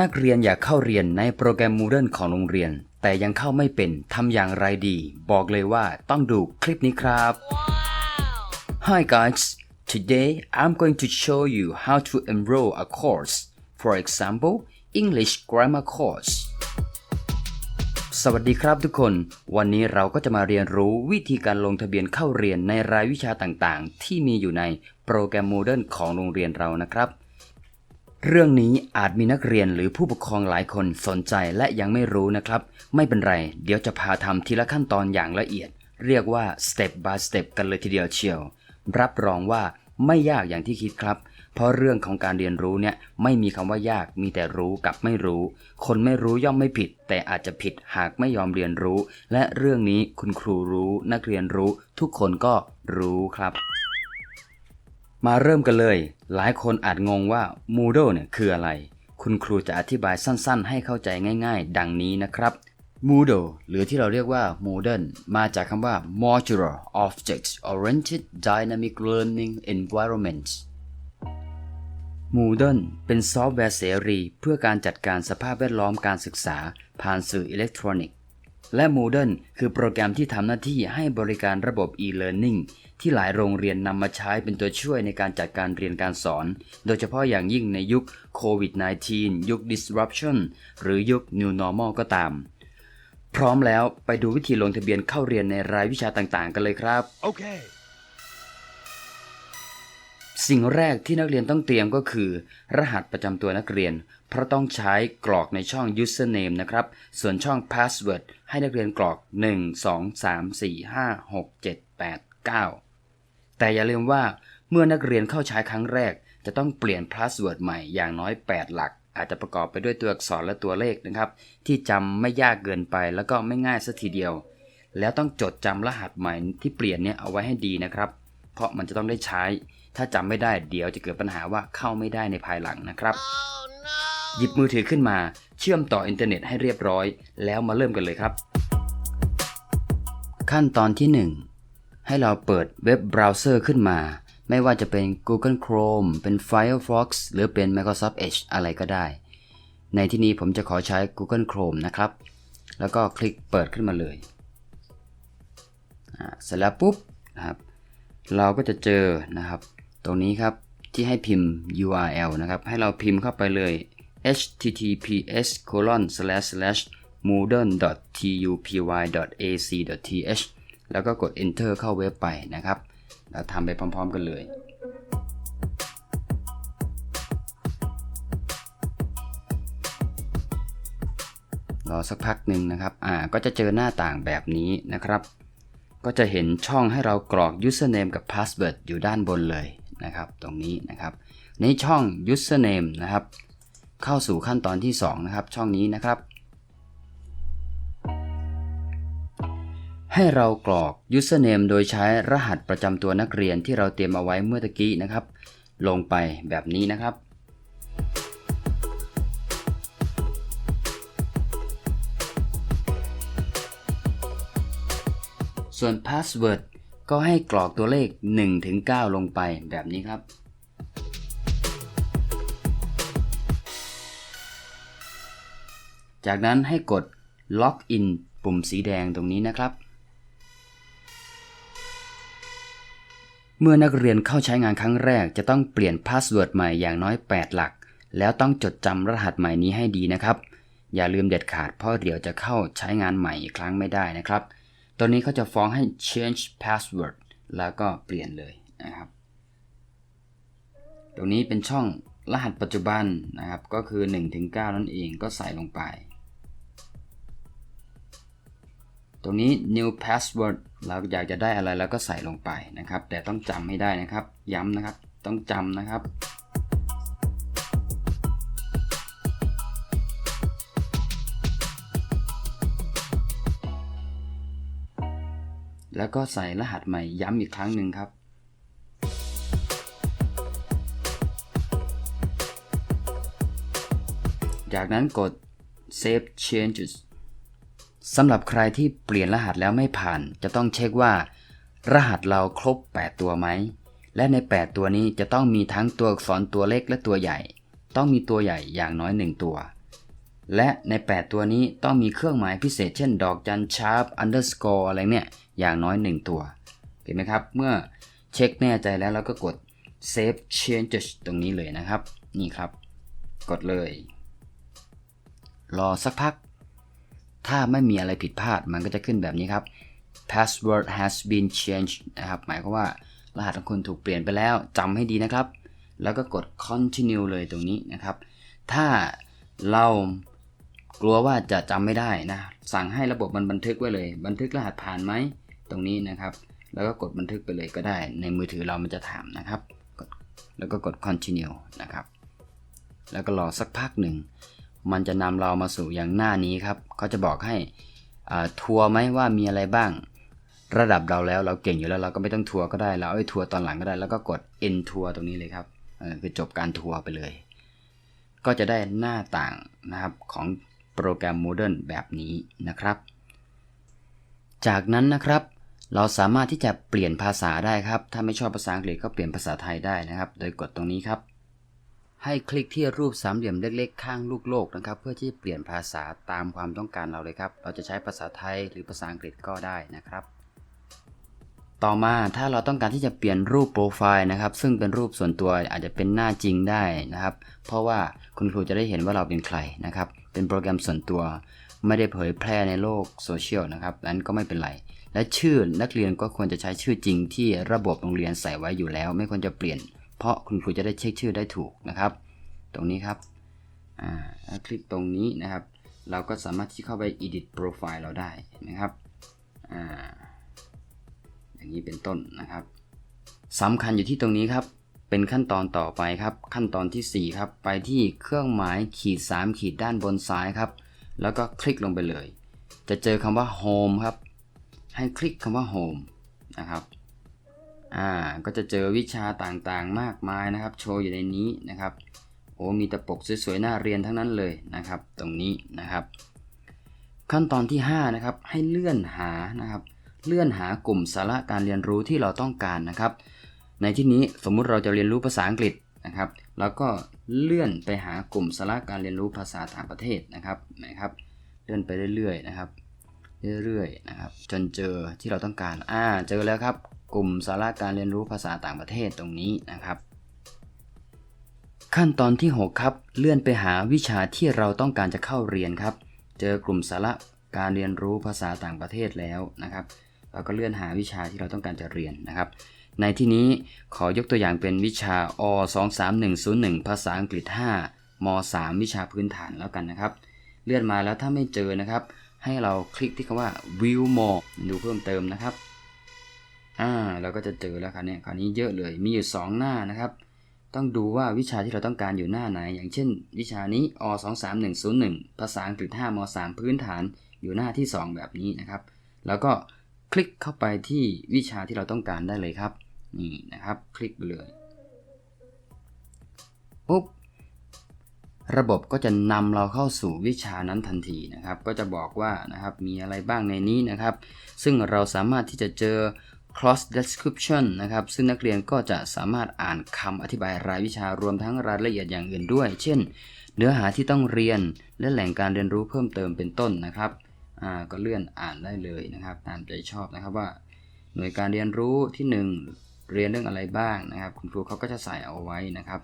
นักเรียนอยากเข้าเรียนในโปรแกรม Moodle ของโรงเรียน แต่ยังเข้าไม่เป็นทำอย่างไรดี บอกเลยว่าต้องดูคลิปนี้ครับ Hi guys today I'm going to show you how to enroll a course for example English grammar course สวัสดีครับทุกคน วันนี้เราก็จะมาเรียนรู้วิธีการลงทะเบียนเข้าเรียนในรายวิชาต่างๆ ที่มีอยู่ในโปรแกรม Moodle ของโรงเรียนเรานะครับ เรื่องนี้อาจมีนักเรียนหรือผู้ปกครองหลายคนสนใจและยังไม่รู้นะครับ ไม่เป็นไร เดี๋ยวจะพาทำทีละขั้นตอนอย่างละเอียด เรียกว่า step by step กันเลยทีเดียวเชียว รับรองว่าไม่ยากอย่างที่คิดครับ เพราะเรื่องของการเรียนรู้เนี่ยไม่มีคำว่ายากมีแต่รู้กับไม่รู้ คนไม่รู้ย่อมไม่ผิด แต่อาจจะผิดหากไม่ยอมเรียนรู้ และเรื่องนี้คุณครูรู้ นักเรียนรู้ ทุกคนก็รู้ครับ มาเริ่มกันเลย หลายคนอาจงงว่า Moodle เนี่ยคืออะไร คุณครูจะอธิบายสั้นๆ ให้เข้าใจง่ายๆ ดังนี้นะครับ Moodle หรือที่เราเรียกว่า Modern มาจากคำว่า Modular Object Oriented Dynamic Learning Environment Moodle เป็นซอฟต์แวร์เสรี เพื่อการจัดการสภาพแวดล้อมการศึกษา ผ่านสื่ออิเล็กทรอนิก และ Moodle คือโปรแกรมที่ทำหน้าที่ให้บริการระบบ e-learning ที่หลายโรงเรียนนำมาใช้เป็นตัวช่วยในการจัดการเรียนการสอน โดยเฉพาะอย่างยิ่งในยุคโควิด -19 ยุค disruption หรือยุค new normal ก็ตาม พร้อมแล้วไปดูวิธีลงทะเบียนเข้าเรียนในรายวิชาต่างๆ กันเลยครับ Okay. สิ่งแรกที่นักเรียนต้องเตรียมก็คือ รหัสประจำตัวนักเรียน เพราะต้องใช้กรอกในช่อง username นะครับ ส่วนช่อง password ให้นักเรียนกรอก 1 2 3 4 5 6 7 8 9 แต่อย่าลืมว่าเมื่อนักเรียนเข้าใช้ครั้งแรก จะต้องเปลี่ยน password ใหม่อย่างน้อย 8 หลัก อาจจะประกอบไปด้วยตัวอักษรและตัวเลขนะครับ ที่จำไม่ยากเกินไปแล้วก็ไม่ง่ายสัทีเดียว แล้วต้องจดจำรหัสใหม่ที่เปลี่ยนเนี่ยเอาไว้ให้ดีนะครับ เพราะมันจะต้องได้ใช้ถ้าจำไม่ได้เดี๋ยวจะเกิดปัญหาว่าเข้าไม่ได้ในภายหลังนะครับ หยิบมือถือขึ้นมา เชื่อมต่ออินเทอร์เน็ตให้เรียบร้อย แล้วมาเริ่มกันเลยครับ ขั้นตอนที่ 1 ให้เราเปิดเว็บเบราว์เซอร์ขึ้นมา ไม่ว่าจะเป็น Google Chrome เป็น Firefox หรือเป็น Microsoft Edge อะไรก็ได้ ในที่นี้ผมจะขอใช้ Google Chrome นะครับ แล้วก็คลิกเปิดขึ้นมาเลยอ่าเสร็จแล้วปุ๊บนะครับเราก็จะเจอนะครับ ตรงนี้ครับที่ให้พิมพ์ URL นะครับ ให้เราพิมพ์เข้าไปเลย https colon slash slash moodle tupy ac th แล้วก็กด enter เข้าเว็บไปนะครับแล้วทำไปพร้อม ๆ กันเลย รอสักพักหนึ่งนะครับ อ่า ก็จะเจอหน้าต่างแบบนี้นะครับ ก็จะเห็นช่องให้เรากรอก username กับ password อยู่ด้านบนเลยนะครับ ตรงนี้นะครับ ในช่อง username นะครับ เข้าสู่ขั้นตอนที่ 2 นะครับ ช่องนี้นะครับ ให้เรากรอก username โดยใช้รหัสประจำตัวนักเรียนที่เราเตรียมเอาไว้เมื่อตะกี้นะครับ ลงไปแบบนี้นะครับส่วน password ก็ให้กรอกตัวเลข 1-9 ลงไปแบบนี้ครับ จากนั้นให้กด Log in ปุ่มสีแดงตรงนี้นะครับ เมื่อนักเรียนเข้าใช้งานครั้งแรก จะต้องเปลี่ยนพาสเวิร์ดใหม่อย่างน้อย 8 หลัก แล้วต้องจดจำรหัสใหม่นี้ให้ดีนะครับ อย่าลืมเด็ดขาดเพราะเดี๋ยวจะเข้าใช้งานใหม่อีกครั้งไม่ได้นะครับ ตอนนี้เขาจะฟ้องให้ change password แล้วก็เปลี่ยนเลยนะครับ ตรงนี้เป็นช่องรหัสปัจจุบันนะครับ ก็คือ 1-9 นั่นเองก็ใส่ลงไป ตรงนี้ new password เราอยากจะได้อะไรแล้วก็ใส่ลงไปนะครับ แต่ต้องจำให้ได้นะครับ ย้ำนะครับ ต้องจำนะครับแล้วก็ใส่รหัสใหม่ย้ำอีกครั้งหนึ่งครับ จากนั้นกด save changes สำหรับใครที่เปลี่ยนรหัสแล้วไม่ผ่าน จะต้องเช็คว่า รหัสเราครบ 8 ตัวไหม และใน 8 ตัวนี้จะต้องมีทั้งตัวอักษรตัวเล็กและตัวใหญ่ ต้องมีตัวใหญ่อย่างน้อย 1 ตัว และใน 8 ตัวนี้ต้องมีเครื่องหมายพิเศษ เช่น ดอกจันชาร์ปอันเดอร์สกอร์อะไรเนี่ยอย่างน้อย 1 ตัวเห็นไหมครับ เมื่อเช็คแน่ใจแล้วเราก็กด save changes ตรงนี้เลยนะครับ นี่ครับ กดเลย รอสักพัก ถ้าไม่มีอะไรผิดพลาดมันก็จะขึ้นแบบนี้ครับ password has been changed นะครับ หมายความว่ารหัสของคุณถูกเปลี่ยนไปแล้วจำให้ดีนะครับ แล้วก็กด continue เลยตรงนี้นะครับ ถ้าเรากลัวว่าจะจำไม่ได้นะ สั่งให้ระบบมันบันทึกไว้เลย บันทึกรหัสผ่านไหมตรงนี้นะครับ แล้วก็กดบันทึกไปเลยก็ได้ ในมือถือเรามันจะถามนะครับ แล้วก็กด continue นะครับ แล้วก็รอสักพักหนึ่ง มันจะนำเรามาสู่อย่างหน้านี้ครับเขาจะบอกให้ทัวร์ไหมว่ามีอะไรบ้าง ระดับเราแล้วเราเก่งอยู่แล้วเราก็ไม่ต้องทัวร์ก็ได้เราเอาไปทัวร์ตอนหลังก็ได้แล้วก็กด end ทัวร์ตรงนี้เลยครับคือจบการทัวร์ไปเลย ก็จะได้หน้าต่างนะครับของโปรแกรม Moodle แบบนี้นะครับ จากนั้นนะครับ เราสามารถที่จะเปลี่ยนภาษาได้ครับ ถ้าไม่ชอบภาษาอังกฤษก็เปลี่ยนภาษาไทยได้นะครับ โดยกดตรงนี้ครับ ให้คลิกที่รูปสามเหลี่ยมเล็ก ๆ ข้างลูกโลกนะครับ เพื่อที่จะเปลี่ยนภาษาตามความต้องการเราเลยครับ เราจะใช้ภาษาไทยหรือภาษาอังกฤษก็ได้นะครับ ต่อมาถ้าเราต้องการที่จะเปลี่ยนรูปโปรไฟล์นะครับ ซึ่งเป็นรูปส่วนตัวอาจจะเป็นหน้าจริงได้นะครับ เพราะว่าคุณครูจะได้เห็นว่าเราเป็นใครนะครับ เป็นโปรแกรมส่วนตัว ไม่ได้เผยแพร่ในโลกโซเชียลนะครับนั้นก็ไม่เป็นไรและชื่อนักเรียนก็ควรจะใช้ชื่อจริงที่ระบบโรงเรียนใส่ไว้อยู่แล้ว ไม่ควรจะเปลี่ยน เพราะคุณครูจะได้เช็คชื่อได้ถูกนะครับ ตรงนี้ครับคลิกตรงนี้นะครับ เราก็สามารถที่เข้าไป edit profile เราได้นะครับออย่างนี้เป็นต้นนะครับสำคัญอยู่ที่ตรงนี้ครับเป็นขั้นตอนต่อไปครับ ขั้นตอนทีสี่4 ครับ ไปที่เครื่องหมายขีด 3 ขีดด้านบนซ้ายครับ แล้วก็คลิกลงไปเลย จะเจอคำว่า home ครับ ให้คลิกคำว่า home นะครับ อ่าก็จะเจอวิชาต่างๆมากมายนะครับ โชว์อยู่ในนี้นะครับโอ้มีแต่ปกสวยๆน่าเรียนทั้งนั้นเลยนะครับ ตรงนี้นะครับ ขั้นตอนที่ 5 นะครับ ให้เลื่อนหานะครับ เลื่อนหากลุ่มสาระการเรียนรู้ที่เราต้องการนะครับ ในที่นี้สมมุติเราจะเรียนรู้ภาษาอังกฤษนะครับแล้วก็เลื่อนไปหากลุ่มสาระการเรียนรู้ภาษาต่างประเทศนะครับนะครับ เลื่อนไปเรื่อยๆนะครับ เรื่อยๆนะครับ จนเจอที่เราต้องการอ่าเจอแล้วครับ กลุ่มสาระการเรียนรู้ภาษาต่างประเทศตรงนี้นะครับ ขั้นตอนที่ 6 ครับ เลื่อนไปหาวิชาที่เราต้องการจะเข้าเรียนครับ เจอกลุ่มสาระการเรียนรู้ภาษาต่างประเทศแล้วนะครับเราก็เลื่อนหาวิชาที่เราต้องการจะเรียนนะครับ ในที่นี้ขอยกตัวอย่างเป็นวิชาอ23101 ภาษาอังกฤษ 5ม 3 วิชาพื้นฐานแล้วกันนะครับ เลื่อนมาแล้วถ้าไม่เจอนะครับ ให้เราคลิกที่คำว่า view more ดูเพิ่มเติมนะครับ อ่าเราก็จะเจอแล้วครับเนี่ยคราวนี้เยอะเลยมีอยู่ 2 หน้านะครับ ต้องดูว่าวิชาที่เราต้องการอยู่หน้าไหน อย่างเช่น วิชานี้อ23101 ภาษาอังกฤษ5ม3พื้นฐานอยู่หน้าที่ 2 แบบนี้นะครับ แล้วก็คลิกเข้าไปที่วิชาที่เราต้องการได้เลยครับนี่นะครับ คลิกไปเลยปุ๊บระบบก็จะนำเราเข้าสู่วิชานั้นทันทีนะครับ ก็จะบอกว่านะครับมีอะไรบ้างในนี้นะครับ ซึ่งเราสามารถที่จะเจอ cross description นะครับ ซึ่งนักเรียนก็จะสามารถอ่านคำอธิบายรายวิชารวมทั้งรายละเอียดอย่างอื่นด้วย เช่น เนื้อหาที่ต้องเรียนและแหล่งการเรียนรู้เพิ่มเติมเป็นต้นนะครับอ่าก็เลื่อนอ่านได้เลยนะครับตามใจชอบนะครับว่า หน่วยการเรียนรู้ที่ 1 เรียนเรื่องอะไรบ้างนะครับ คุณครูเขาก็จะใส่เอาไว้นะครับ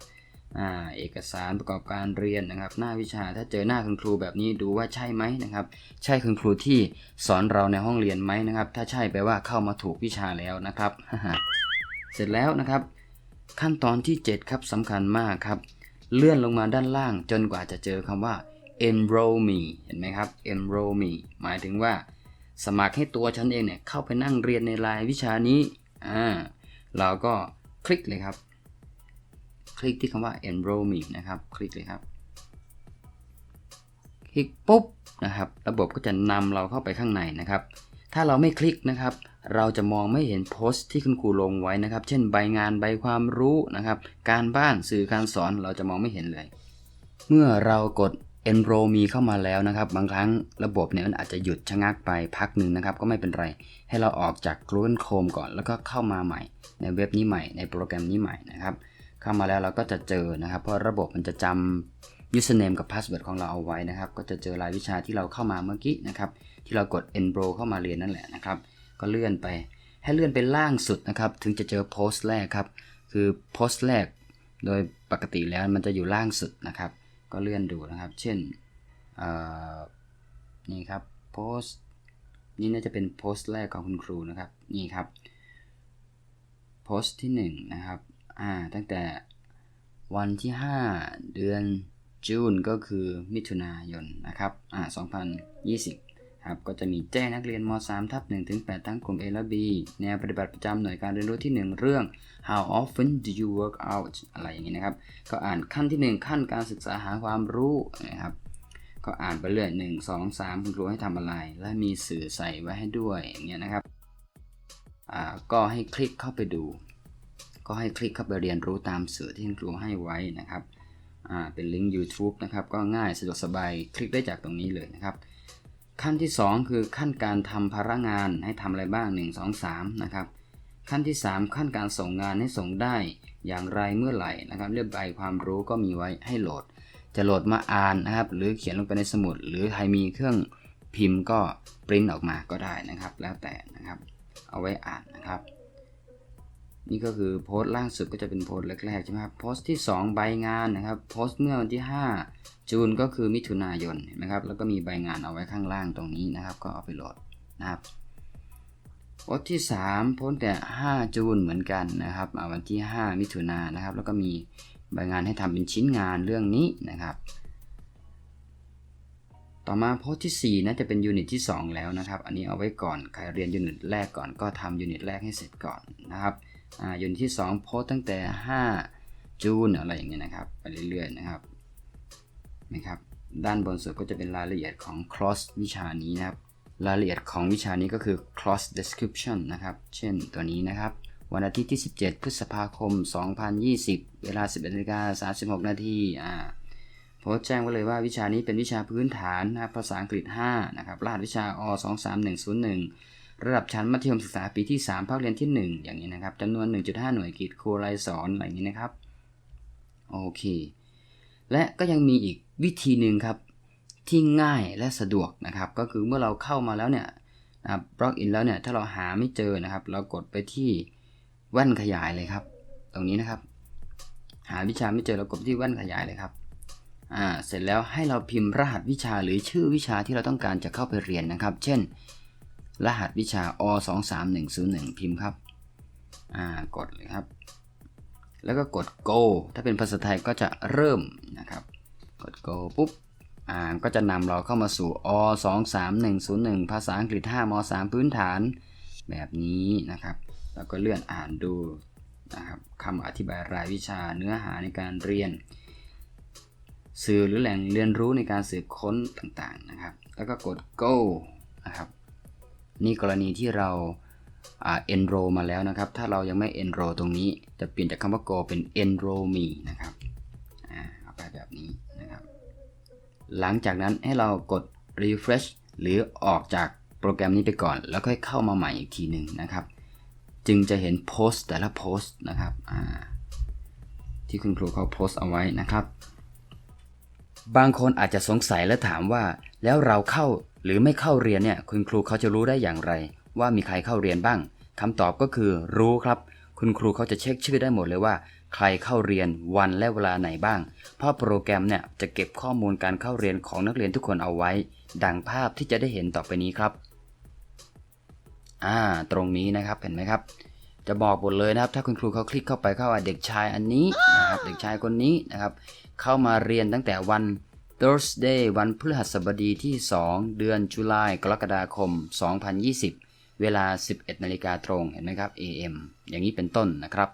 เอกสารประกอบการเรียนนะครับ หน้าวิชาถ้าเจอหน้าคุณครูแบบนี้ดูว่าใช่ไหมนะครับ ใช่คุณครูที่สอนเราในห้องเรียนไหมนะครับ ถ้าใช่แปลว่าเข้ามาถูกวิชาแล้วนะครับ เสร็จแล้วนะครับ ขั้นตอนที่ 7 ครับสำคัญมากครับ เลื่อนลงมาด้านล่างจนกว่าจะเจอคำว่า enroll me เห็นไหมครับ enroll me หมายถึงว่า สมัครให้ตัวฉันเองเนี่ยเข้าไปนั่งเรียนในรายวิชานี้อ่าเราก็คลิกเลยครับ คลิกที่คำว่า enroll me นะครับ คลิกเลยครับ คลิกปุ๊บนะครับ ระบบก็จะนำเราเข้าไปข้างในนะครับ ถ้าเราไม่คลิกนะครับ เราจะมองไม่เห็นโพสต์ที่คุณครูลงไว้นะครับ เช่นใบงานใบความรู้นะครับ การบ้านสื่อการสอนเราจะมองไม่เห็นเลย เมื่อเรากด enroll me เข้ามาแล้วนะครับ บางครั้งระบบเนี่ยมันอาจจะหยุดชะงักไปพักหนึ่งนะครับ ก็ไม่เป็นไร ให้เราออกจาก Google Chrome ก่อนแล้วก็เข้ามาใหม่ ในเว็บนี้ใหม่ในโปรแกรมนี้ใหม่นะครับ เข้ามาแล้วเราก็จะเจอนะครับ เพราะระบบมันจะจำ username กับ password ของเราเอาไว้นะครับ ก็จะเจอรายวิชาที่เราเข้ามาเมื่อกี้นะครับ ที่เรากด enroll เข้ามาเรียนนั่นแหละนะครับ ก็เลื่อนไป ให้เลื่อนไปล่างสุดนะครับ ถึงจะเจอโพสต์แรกครับ คือโพสต์แรก โดยปกติแล้วมันจะอยู่ล่างสุดนะครับ ก็เลื่อนดูนะครับ เช่นนี่ครับโพสต์นี่น่าจะเป็นโพสต์แรกของคุณครูนะครับ นี่ครับโพสต์ที่1นะครับ อ่าตั้งแต่วันที่ 5 เดือนจูนก็คือมิถุนายนนะครับอ่า2020ครับก็จะมีแจ้งนักเรียนม 3 ทับ1ถึง8ทั้งกลุ่ม A และ B แนวปฏิบัติประจำหน่วยการเรียนรู้ที่ 1 เรื่อง how often do you work out อะไรอย่างนี้นะครับ ก็อ่านขั้นที่ 1 ขั้นการศึกษาหาความรู้นะครับก็อ่านไปเรื่อย1 2 3 คุณครูให้ทำอะไร และมีสื่อใส่ไว้ให้ด้วยอย่างเงี้ยนะครับ อ่า ก็ให้คลิกเข้าไปดู ก็ให้คลิกเข้าไปเรียนรู้ตามสื่อที่คุณครูให้ไว้นะครับเป็นลิงก์ YouTube นะครับ ก็ง่ายสะดวกสบายคลิกได้จากตรงนี้เลยนะครับ ขั้นที่ 2 คือขั้นการทำภาระงานให้ทำอะไรบ้าง 1 2 3 นะครับ ขั้นที่ 3 ขั้นการส่งงานให้ส่งได้อย่างไรเมื่อไหร่นะครับ เรียบใบความรู้ก็มีไว้ให้โหลด จะโหลดมาอ่านนะครับ หรือเขียนลงไปในสมุด หรือใครมีเครื่องพิมพ์ก็ปริ้นออกมาก็ได้นะครับ แล้วแต่นะครับ เอาไว้อ่านนะครับ นี่ก็คือโพสต์ล่าสุดก็จะเป็นโพสต์แรกๆใช่ไหมครับโพสต์ที่ 2 ใบงานนะครับโพสต์เมื่อวันที่ 5 จูนก็คือมิถุนายนเห็นไหมครับแล้วก็มีใบงานเอาไว้ข้างล่างตรงนี้นะครับ ก็เอาไปโหลดนะครับโพสต์ที่ 3 โพสต์แต่ 5 จูนเหมือนกันนะครับอ่าวันที่ 5 มิถุนายนนะครับ แล้วก็มีใบงานให้ทำเป็นชิ้นงานเรื่องนี้นะครับ ต่อมาโพสต์ที่ 4น่าจะเป็นยูนิตที่ 2 แล้วนะครับ อันนี้เอาไว้ก่อนใครเรียนยูนิตแรกก่อนก็ทำยูนิตแรกให้เสร็จก่อนนะครับ ยูนิตที่2โพสต์ตั้งแต่ 5 จูนอะไรอย่างเงี้ยนะครับ ไปเรื่อยๆนะครับนะครับ ด้านบนสุดก็จะเป็นรายละเอียดของ cross วิชานี้นะครับ รายละเอียดของวิชานี้ก็คือ cross description นะครับ เช่นตัวนี้นะครับ วันอาทิตย์ที่ 17 พฤษภาคม 2020 เวลา 11นาฬิกา36 นาทีอ่าโพสต์แจ้งไว้เลยว่าวิชานี้เป็นวิชาพื้นฐานนะครับภาษาอังกฤษ 5 นะครับ รหัสวิชาอ 23101 ระดับชั้นมัธยมศึกษาปีที่ 3 ภาคเรียนที่ 1 อย่างนี้นะครับจำนวน 1.5 หน่วยกิจครูรายสอนอะไรอย่างนี้นะครับ โอเค และก็ยังมีอีกวิธีหนึ่งครับ ที่ง่ายและสะดวกนะครับ ก็คือเมื่อเราเข้ามาแล้วเนี่ยนะครับบล็อกอินแล้วเนี่ย ถ้าเราหาไม่เจอนะครับ เรากดไปที่แว่นขยายเลยครับ ตรงนี้นะครับ หาวิชาไม่เจอเรากดที่แว่นขยายเลยครับอ่าเสร็จแล้วให้เราพิมพ์รหัสวิชาหรือชื่อวิชาที่เราต้องการจะเข้าไปเรียนนะครับ เช่น รหัสวิชาอ23101พิมพ์ครับ อ่ากดเลยครับ แล้วก็กด go ถ้าเป็นภาษาไทยก็จะเริ่มนะครับ กด go ปุ๊บ อ่าก็จะนำเราเข้ามาสู่อ23101ภาษาอังกฤษ5ม3พื้นฐานแบบนี้นะครับ แล้วก็เลื่อนอ่านดูนะครับคำอธิบายรายวิชาเนื้อหาในการเรียน สื่อหรือแหล่งเรียนรู้ในการสืบค้นต่างๆนะครับ แล้วก็กด go นะครับ นี่กรณีที่เราอ่า enroll มาแล้วนะครับ ถ้าเรายังไม่ enroll ตรงนี้ จะเปลี่ยนจากคำว่า go เป็น enroll me นะครับเอาไปแบบนี้นะครับ หลังจากนั้นให้เรากด refresh หรือออกจากโปรแกรมนี้ไปก่อน แล้วค่อยเข้ามาใหม่อีกทีหนึ่งนะครับ จึงจะเห็นโพสต์แต่ละโพสต์นะครับที่คุณครูเขาโพสต์เอาไว้นะครับ บางคนอาจจะสงสัยและถามว่า แล้วเราเข้า หรือไม่เข้าเรียนเนี่ยคุณครูเขาจะรู้ได้อย่างไร ว่ามีใครเข้าเรียนบ้างคำตอบก็คือรู้ครับ คุณครูเขาจะเช็คชื่อได้หมดเลยว่า ใครเข้าเรียนวันและเวลาไหนบ้าง เพราะโปรแกรมเนี่ยจะเก็บข้อมูลการเข้าเรียนของนักเรียนทุกคนเอาไว้ ดังภาพที่จะได้เห็นต่อไปนี้ครับอ่าตรงนี้นะครับเห็นไหมครับจะบอกหมดเลยนะครับ ถ้าคุณครูเขาคลิกเข้าไปเข้าเด็กชายอันนี้นะครับเด็กชายคนนี้นะครับเข้ามาเรียนตั้งแต่วัน Thursday วันพฤหัสบดีที่ 2 เดือนจุลายกรกฎาคม 2020 เวลา 11 นาฬิกาตรงเห็นไหมครับ AM อย่างนี้เป็นต้นนะครับ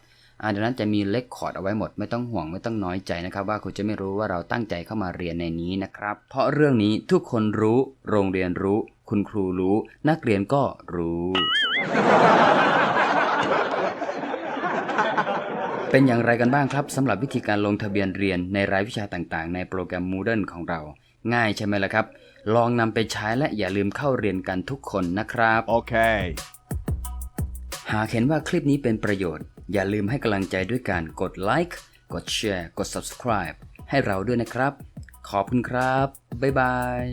ดังนั้นจะมีเลคคอร์ดเอาไว้หมดไม่ต้องห่วงไม่ต้องน้อยใจนะครับ ว่าคุณจะไม่รู้ว่าเราตั้งใจเข้ามาเรียนในนี้นะครับ เพราะเรื่องนี้ทุกคนรู้ โรงเรียนรู้ คุณครูรู้ นักเรียนก็รู้ เป็นอย่างไรกันบ้างครับสำหรับวิธีการลงทะเบียนเรียนในรายวิชาต่างๆ ในโปรแกรม Moodle ของเรา ง่ายใช่ไหมล่ะครับ ลองนำไปใช้และอย่าลืมเข้าเรียนกันทุกคนนะครับ Okay. หากเห็นว่าคลิปนี้เป็นประโยชน์ อย่าลืมให้กำลังใจด้วยการกดไลค์กดแชร์กด subscribe ให้เราด้วยนะครับ ขอบคุณครับ บ๊ายบาย